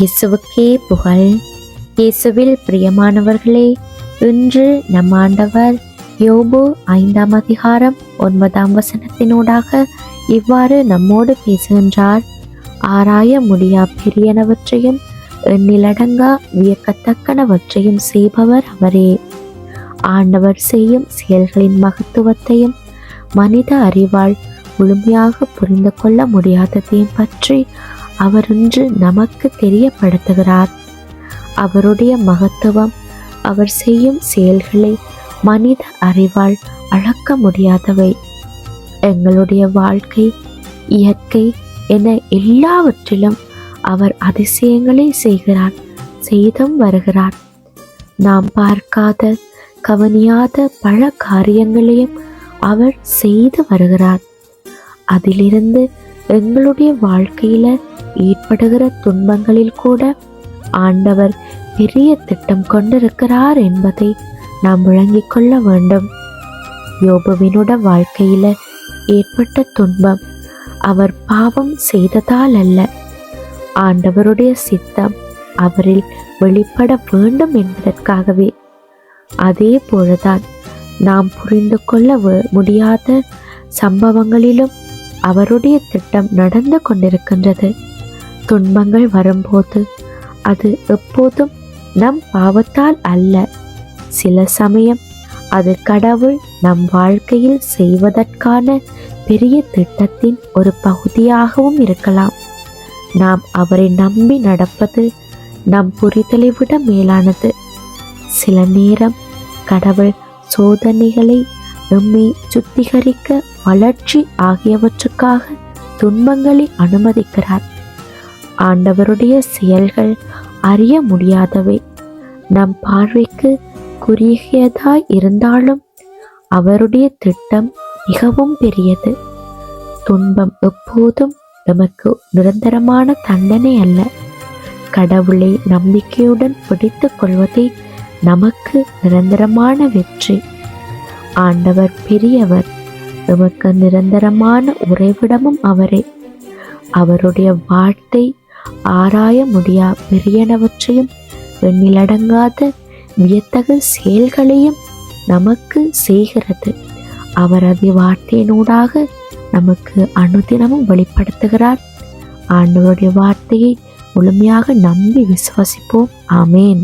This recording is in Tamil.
இயேசுவுக்கே புகழ். இயேசுவில் பிரியமானவர்களே இன்று நம் ஆண்டவர் யோபு ஐந்தாம் அதிகாரம் ஒன்பதாம் வசனத்தினூடாக இவ்வாறு நம்மோடு பேசுகின்றார். ஆராய முடியா பெரியனவற்றையும் எண்ணிலடங்கா வியக்கத்தக்கனவற்றையும் செய்பவர் அவரே. ஆண்டவர் செய்யும் செயல்களின் மகத்துவத்தையும் மனித அறிவால் முழுமையாக புரிந்து கொள்ள முடியாததையும் பற்றி அவர் இன்று நமக்கு தெரியப்படுத்துகிறார். அவருடைய மகத்துவம் அவர் செய்யும் செயல்களை மனித அறிவால் அளக்க முடியாதவை. எங்களுடைய வாழ்க்கை இயற்கை என எல்லாவற்றிலும் அவர் அதிசயங்களை செய்கிறார் செய்தும் வருகிறார். நாம் பார்க்காத கவனியாத பல காரியங்களையும் அவர் செய்து வருகிறார். அதிலிருந்து எங்களுடைய வாழ்க்கையில ஏற்படுகிற துன்பங்களில் கூட ஆண்டவர் பெரிய திட்டம் கொண்டிருக்கிறார் என்பதை நாம் விளங்கிக் கொள்ள வேண்டும். யோபுவினோட வாழ்க்கையில ஏற்பட்ட துன்பம் அவர் பாவம் செய்ததால் அல்ல. ஆண்டவருடைய சித்தம் அவரில் வெளிப்பட வேண்டும் என்பதற்காகவே. அதே போலதான் நாம் புரிந்து கொள்ள முடியாத சம்பவங்களிலும் அவருடைய திட்டம் நடந்து கொண்டிருக்கின்றது. துன்பங்கள் வரும்போது அது எப்போதும் நம் பாவத்தால் அல்ல. சில சமயம் அது கடவுள் நம் வாழ்க்கையில் செய்வதற்கான பெரிய திட்டத்தின் ஒரு பகுதியாகவும் இருக்கலாம். நாம் அவரை நம்பி நடப்பது நம் புரிதலை விட மேலானது. சில நேரம் கடவுள் சோதனைகளை நம்மை சுத்திகரிக்க வளர்ச்சி ஆகியவற்றுக்காக துன்பங்களை அனுமதிக்கிறார். ஆண்டவருடைய செயல்கள் அறிய முடியாதவை. நம் பார்வைக்கு குறுகியதாய் இருந்தாலும் அவருடைய திட்டம் மிகவும் பெரியது. துன்பம் எப்போதும் நமக்கு நிரந்தரமான தண்டனை அல்ல. கடவுளை நம்பிக்கையுடன் பிடித்து கொள்வதே நமக்கு நிரந்தரமான வெற்றி. ஆண்டவர் பெரியவர் நமக்கு நிரந்தரமான உறைவிடமும் அவரே. அவருடைய வார்த்தை ஆராய முடியா பெரியனவற்றையும் எண்ணிலடங்காத வியத்தகு செயல்களையும் நமக்கு செய்கிறது. அவரது வார்த்தையினூடாக நமக்கு அனுதினமும் வெளிப்படுத்துகிறார். ஆண்டவருடைய வார்த்தையை முழுமையாக நம்பி விசுவாசிப்போம். ஆமேன்.